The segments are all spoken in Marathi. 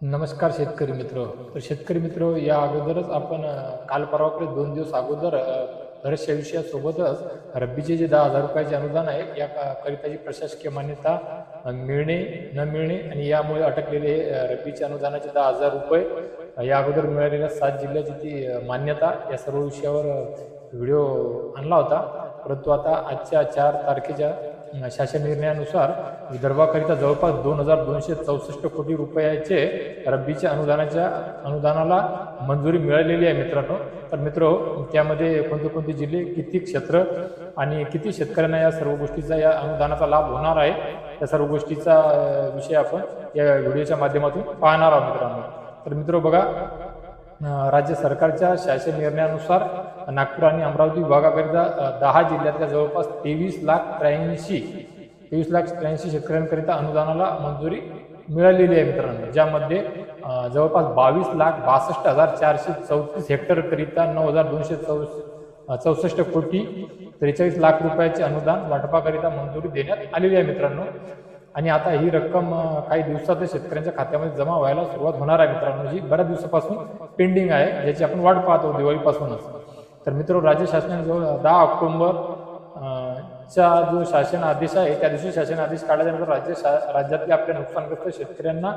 नमस्कार शेतकरी मित्र. तर शेतकरी मित्र या अगोदरच आपण काल परवाकडे दोन दिवस अगोदर बऱ्याचशा विषयासोबतच रब्बीचे जे दहा हजार रुपयाचे अनुदान आहे या करिताची प्रशासकीय मान्यता मिळणे न मिळणे आणि यामुळे अटकलेले अ, रब्बीचे अनुदानाचे दहा हजार रुपये या अगोदर मिळालेल्या सात जिल्ह्याची ती मान्यता या सर्व विषयावर व्हिडिओ आणला होता. परंतु आता आजच्या चार तारखेच्या शासन निर्णयानुसार विदर्भाकरिता जवळपास दोन हजार दोनशे चौसष्ट कोटी रुपयाचे रब्बीच्या अनुदानाच्या अनुदानाला मंजुरी मिळालेली आहे मित्रांनो. तर मित्र त्यामध्ये कोणते कोणते जिल्हे किती क्षेत्र आणि किती शेतकऱ्यांना या सर्व गोष्टीचा या अनुदानाचा लाभ होणार आहे या सर्व गोष्टीचा विषय आपण या व्हिडिओच्या माध्यमातून पाहणार आहोत मित्रांनो. तर मित्र बघा राज्य सरकारच्या शासन निर्णयानुसार नागपूर आणि अमरावती विभागाकरिता दहा जिल्ह्यातल्या जवळपास तेवीस लाख त्र्याऐंशी तेवीस लाख त्र्याऐंशी शेतकऱ्यांकरिता अनुदानाला मंजुरी मिळालेली आहे मित्रांनो. ज्यामध्ये जवळपास बावीस लाख बासष्ट हजार चारशे चौतीस हेक्टरकरिता नऊ हजार दोनशे चौ चौसष्ट कोटी त्रेचाळीस लाख रुपयाचे अनुदान वाटपाकरिता मंजुरी देण्यात आलेली आहे मित्रांनो. आणि आता ही रक्कम काही दिवसातच शेतकऱ्यांच्या खात्यामध्ये जमा व्हायला सुरुवात होणार आहे मित्रांनो. जी बऱ्याच दिवसापासून पेंडिंग आहे ज्याची आपण वाट पाहतो दिवाळीपासूनच. तर मित्र राज्य शासनाजवळ दहा ऑक्टोंबर चा जो शासन आदेश आहे त्या दिवशी शासन आदेश काढल्यानंतर राज्य शा- राज्यातल्या आपल्या नुकसानग्रस्त शेतकऱ्यांना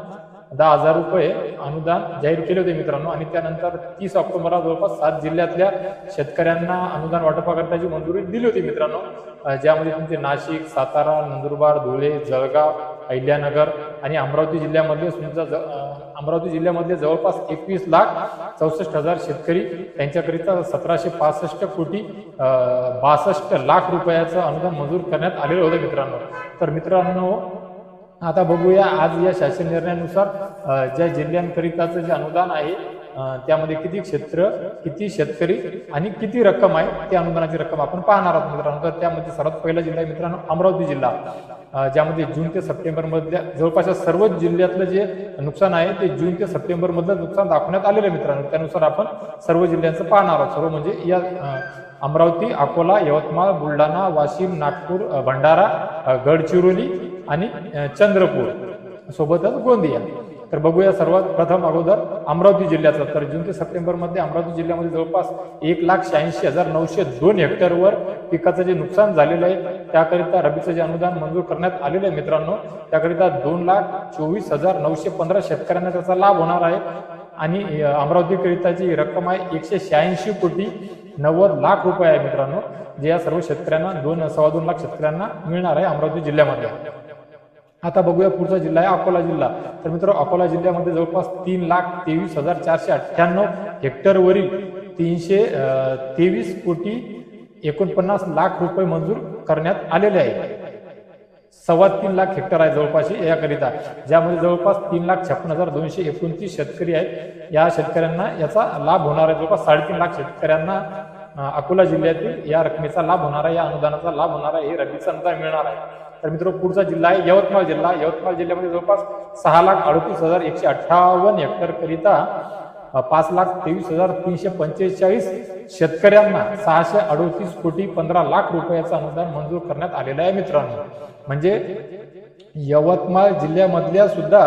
दहा हजार रुपये अनुदान जाहीर केले होते मित्रांनो. आणि त्यानंतर तीस ऑक्टोबरला जवळपास सात जिल्ह्यातल्या शेतकऱ्यांना अनुदान वाटपाकरताची मंजुरी दिली होती मित्रांनो. ज्यामध्ये तुमचे नाशिक सातारा नंदुरबार धुळे जळगाव अहिल्यानगर आणि अमरावती जिल्ह्यामधले तुमचा ज- अमरावती जिल्ह्यामधले जवळपास एकवीस लाख चौसष्ट हजार शेतकरी त्यांच्याकरिता सतराशे पासष्ट कोटी बासष्ट लाख रुपयाचं अनुदान मंजूर करण्यात आलेलं होतं मित्रांनो. तर मित्रांनो आता बघूया आज या शासन निर्णयानुसार ज्या जिल्ह्यांकरिताचं जे अनुदान आहे त्यामध्ये किती क्षेत्र किती शेतकरी आणि किती रक्कम आहे त्या अनुदानाची रक्कम आपण पाहणार आहोत मित्रांनो. तर त्यामध्ये सर्वात पहिला जिल्हा आहे मित्रांनो अमरावती जिल्हा. ज्यामध्ये जून ते सप्टेंबरमधल्या जवळपास सर्वच जिल्ह्यातलं जे नुकसान आहे ते जून ते सप्टेंबरमधलं नुकसान दाखवण्यात आलेलं आहे मित्रांनो. त्यानुसार आपण सर्व जिल्ह्यांचं पाहणार आहोत. सर्व म्हणजे या अमरावती अकोला यवतमाळ बुलढाणा वाशिम नागपूर भंडारा गडचिरोली आणि चंद्रपूर सोबतच गोंदिया. तर बघूया सर्वात प्रथम अगोदर अमरावती जिल्ह्याचा. तर जून ते सप्टेंबरमध्ये अमरावती जिल्ह्यामध्ये जवळपास एक लाख शहाऐंशी हजार नऊशे दोन हेक्टरवर पिकाचं जे नुकसान झालेलं आहे त्याकरिता रबीचं जे अनुदान मंजूर करण्यात आलेलं आहे मित्रांनो त्याकरिता दोन लाख चोवीस हजार नऊशे पंधरा शेतकऱ्यांना त्याचा लाभ होणार आहे. आणि अमरावतीकरिता अमरावतीकरिताची रक्कम आहे एकशे शहाऐंशी कोटी नव्वद लाख रुपये आहे मित्रांनो जे या सर्व शेतकऱ्यांना दोन सव्वा दोन लाख शेतकऱ्यांना मिळणार आहे अमरावती जिल्ह्यामध्ये. आता बघूया पुढचा जिल्हा आहे अकोला जिल्हा. तर मित्र अकोला जिल्ह्यामध्ये जवळपास तीन लाख तेवीस हजार चारशे अठ्ठ्याण्णव हेक्टरवरील तीनशे तेवीस कोटी एकोणपन्नास लाख रुपये मंजूर करण्यात आलेले आहे. सव्वा तीन लाख हेक्टर आहे जवळपास याकरिता ज्यामध्ये जवळपास तीन लाख छप्पन हजार दोनशे एकोणतीस शेतकरी आहेत. या शेतकऱ्यांना याचा लाभ होणार आहे जवळपास साडेतीन लाख शेतकऱ्यांना अकोला जिल्ह्यातील या रकमेचा लाभ होणार आहे या अनुदानाचा लाभ होणार आहे हे रबीचं अनुदान मिळणार आहे. तर मित्र पुढचा जिल्हा आहे यवतमाळ जिल्हा. यवतमाळ जिल्ह्यामध्ये जवळपास सहा लाख अडतीस हजार एकशे अठ्ठावन्न हेक्टर करिता पाच लाख तेवीस हजार तीनशे पंचेचाळीस शेतकऱ्यांना सहाशे अडोतीस कोटी पंधरा लाख रुपयाचं अनुदान मंजूर करण्यात आलेलं आहे मित्रांनो. म्हणजे यवतमाळ जिल्ह्यामधल्या सुद्धा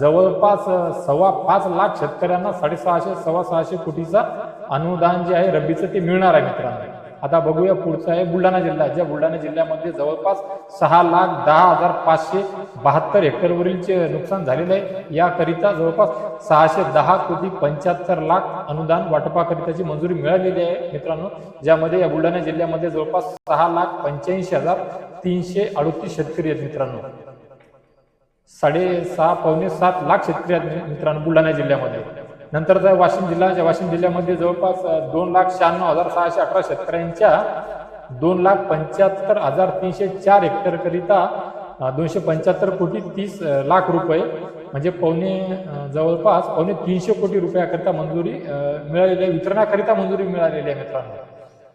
जवळपास सव्वा पाच लाख शेतकऱ्यांना साडेसहाशे सव्वा सहाशे कोटीचा अनुदान जे आहे रब्बीचं ते मिळणार आहे मित्रांनो. आता बघूया पुढचा आहे. बुलढाणा जिल्हा. ज्या बुलढाणा जिल्ह्यामध्ये जवळपास सहा लाख दहा हजार पाचशे बहात्तर हेक्टरवरील जे नुकसान झालेलं आहे याकरिता जवळपास सहाशे दहा कोटी पंच्याहत्तर लाख अनुदान वाटपाकरिताची मंजुरी मिळालेली आहे. मित्रांनो ज्यामध्ये या बुलढाणा जिल्ह्यामध्ये जवळपास सहा लाख पंच्याऐंशी हजार तीनशे अडोतीस शेतकरी आहेत मित्रांनो. साडेसहा पावणे सात लाख शेतकरी आहेत मित्रांनो बुलढाणा जिल्ह्यामध्ये. नंतरचा वाशिम जिल्हा वाशिम जिल्ह्यामध्ये जवळपास दोन लाख शहाण्णव हजार सहाशे अठरा शेतकऱ्यांच्या दोन लाख पंच्याहत्तर हजार तीनशे चार हेक्टरकरिता दोनशे पंच्याहत्तर कोटी तीस लाख रुपये म्हणजे पावणे जवळपास पावणे तीनशे कोटी रुपयाकरिता मंजुरी मिळालेली आहे. वितरणाकरिता मंजुरी मिळालेली आहे मित्रांनो.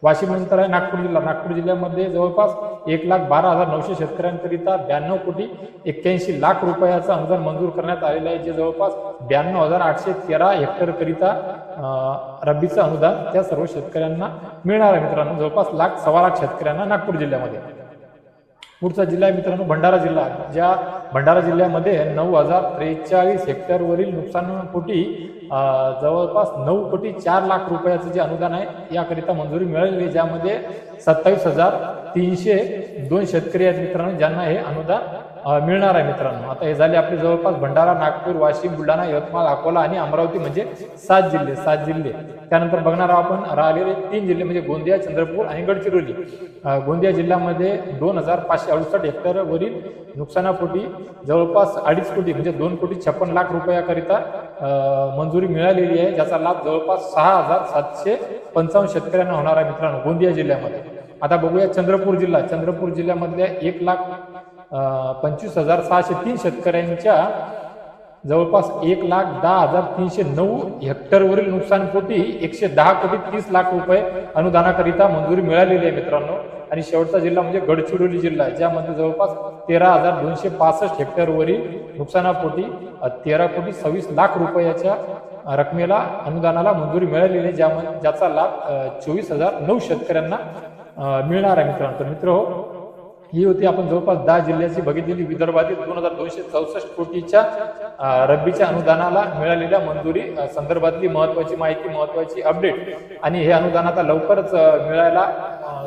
वाशिम नंतर आहे नागपूर जिल्हा. नागपूर जिल्ह्यामध्ये जवळपास एक लाख बारा हजार नऊशे शेतकऱ्यांकरिता ब्याण्णव कोटी एक्क्याऐंशी लाख रुपयाचं अनुदान मंजूर करण्यात आलेलं आहे जे जवळपास ब्याण्णव हजार आठशे तेरा हेक्टरकरिता रब्बीचं अनुदान त्या सर्व शेतकऱ्यांना मिळणार आहे मित्रांनो. जवळपास लाख सव्वा लाख शेतकऱ्यांना नागपूर जिल्ह्यामध्ये. पुढचा जिल्हा आहे मित्रांनो भंडारा जिल्हा ज्या भंडारा जिल्ह्यामध्ये नऊ हजार त्रेचाळीस हेक्टरवरील नुकसानपोटी जवळपास नऊ कोटी चार लाख रुपयाचं जे अनुदान आहे याकरिता मंजुरी मिळालेली ज्यामध्ये सत्तावीस हजार तीनशे दोन शेतकरी आहेत मित्रांनो ज्यांना हे अनुदान मिळणार आहे मित्रांनो. आता हे झाले आपले जवळपास भंडारा नागपूर वाशिम बुलढाणा यवतमाळ अकोला आणि अमरावती म्हणजे सात जिल्हे सात जिल्हे. त्यानंतर बघणार आपण राहिलेले तीन जिल्हे म्हणजे गोंदिया चंद्रपूर आणि गडचिरोली. गोंदिया जिल्ह्यामध्ये दोन हजार पाचशे अडुसष्ट हेक्टरवरील नुकसानापोटी जवळपास अडीच कोटी म्हणजे दोन कोटी छप्पन लाख रुपयाकरिता मंजुरी मिळालेली आहे ज्याचा लाभ जवळपास सहा हजार सातशे पंचावन्न शेतकऱ्यांना होणार आहे मित्रांनो गोंदिया जिल्ह्यामध्ये. आता बघूया चंद्रपूर जिल्हा. चंद्रपूर जिल्ह्यामधल्या एक लाख पंचवीस हजार सहाशे तीन शेतकऱ्यांच्या जवळपास एक लाख दहा हजार तीनशे नऊ हेक्टरवरील नुकसानपोटी एकशे दहा कोटी तीस लाख रुपये अनुदानाकरिता मंजुरी मिळालेली आहे मित्रांनो. आणि शेवटचा जिल्हा म्हणजे गडचिरोली जिल्हा आहे, ज्यामध्ये जवळपास तेरा हजार दोनशे पासष्ट हेक्टरवरील नुकसानापोटी तेरा कोटी सव्वीस लाख रुपयाच्या रकमेला अनुदानाला मंजुरी मिळालेली आहे ज्यामध्ये ज्याचा लाभ चोवीस हजार नऊ शेतकऱ्यांना मिळणार आहे मित्रांनो. तर मित्र ही होती आपण जवळपास दहा जिल्ह्याची बघितलेली विदर्भातील दोन हजार दोनशे चौसष्ट कोटीच्या रब्बीच्या अनुदानाला मिळालेल्या मंजुरी संदर्भातली महत्वाची माहिती महत्वाची अपडेट. आणि हे अनुदान आता लवकरच मिळायला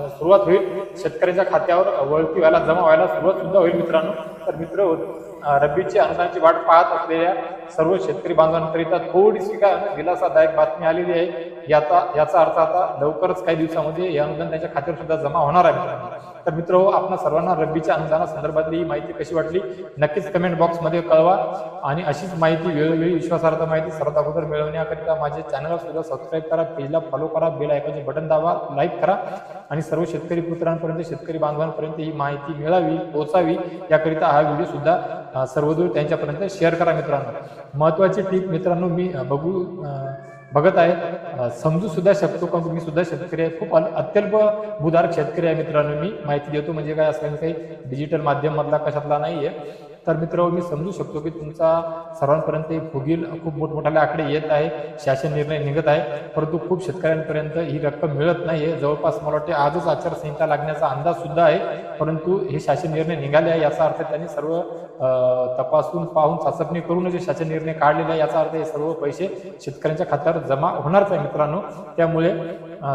सुरुवात होईल. शेतकऱ्याच्या खात्यावर वळती व्हायला जमा व्हायला सुरुवात सुद्धा होईल मित्रांनो. तर मित्र अ, रब्बीची अनुदानाची वाट पाहत असलेल्या सर्व शेतकरी बांधवांकरिता थोडीशी का दिलासादायक बातमी आलेली आहे. याचा याचा अर्थ आता लवकरच काही दिवसामध्ये हे अनुदान त्यांच्या खात्यावर सुद्धा जमा होणार आहे. तर मित्र हो, आपण सर्वांना रब्बीच्या अनुदानासंदर्भातली ही माहिती कशी वाटली? नक्कीच कमेंट बॉक्समध्ये कळवा. आणि अशीच माहिती वेळोवेळी विश्वासार्ह माहिती सर्वात अगोदर मिळवण्याकरिता माझे चॅनल सुद्धा सबस्क्राईब करा पेजला फॉलो करा बेल आयकॉनचे बटन दाबा लाईक करा. आणि सर्व शेतकरी पुत्रांपर्यंत शेतकरी बांधवांपर्यंत ही माहिती मिळावी पोचावी याकरिता हा व्हिडिओ सुद्धा सर्वदूर त्यांच्यापर्यंत शेअर करा मित्रांनो. महत्वाची टीप मित्रांनो मी बघू बघत आहे. समजू सुद्धा शकतो का मी सुद्धा शेतकरी आहे. खूप अत्यल्प भूधारक शेतकरी आहे मित्रांनो मी. माहिती देतो म्हणजे काय असं काही डिजिटल माध्यम मधला कशातला नाहीये. तर मित्र मी समजू शकतो की तुमचा सर्वांपर्यंत एक फुगील खूप मोठमोठाले आकडे येत आहे शासन निर्णय निघत आहे परंतु खूप शेतकऱ्यांपर्यंत ही रक्कम मिळत नाहीये जवळपास मला वाटते आजच आचारसंहिता लागण्याचा अंदाज सुद्धा आहे परंतु हे शासन निर्णय निघाले आहे याचा अर्थ त्यांनी सर्व तपासून पाहून चाचपणी करून जे शासन निर्णय काढलेले आहे याचा अर्थ हे सर्व पैसे शेतकऱ्यांच्या खात्यावर जमा होणारच आहे मित्रांनो. त्यामुळे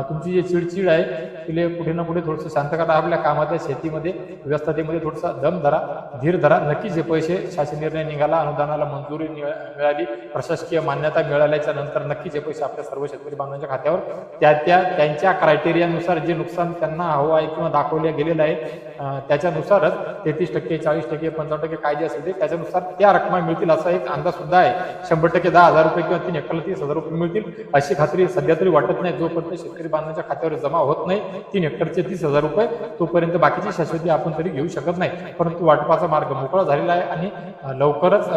तुमची जी चिडचिड आहे तुले कुठे ना कुठे थोडंसं शांत करा. आपल्या कामाच्या शेतीमध्ये व्यस्ततेमध्ये थोडासा दम धरा धीर धरा. नक्कीच हे पैसे शासन निर्णय निघाला अनुदानाला मंजुरी मिळाली. प्रशासकीय मान्यता मिळाल्याच्या नंतर नक्कीच हे पैसे आपल्या सर्व शेतकरी बांधवांच्या खात्यावर त्या त्या त्यांच्या क्रायटेरियानुसार जे नुकसान त्यांना हवं आहे किंवा दाखवले गेलेलं आहे त्याच्यानुसारच तेहतीस टक्के चाळीस टक्के पंचावन्न टक्के कायदे असेल ते त्याच्यानुसार त्या रकमा मिळतील असा एक अंदाज सुद्धा आहे. शंभर टक्के दहा हजार रुपये किंवा तीन हेक्टरला तीस हजार रुपये मिळतील अशी खात्री सध्या तरी वाटत नाही. जोपर्यंत शेतकरी बांधवांच्या खात्यावर जमा होत नाही तीन हेक्टरचे तीस हजार रुपये तोपर्यंत बाकीची शाश्वती आपण तरी घेऊ शकत नाही. परंतु वाटपाचा मार्ग मोकळा झालेला आहे आणि लवकरच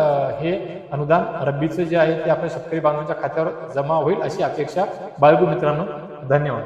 हे अनुदान रब्बीचं जे आहे ते आपल्या शेतकरी बांधवांच्या खात्यावर जमा होईल अशी अपेक्षा बाळगू मित्रांनो धन्यवाद.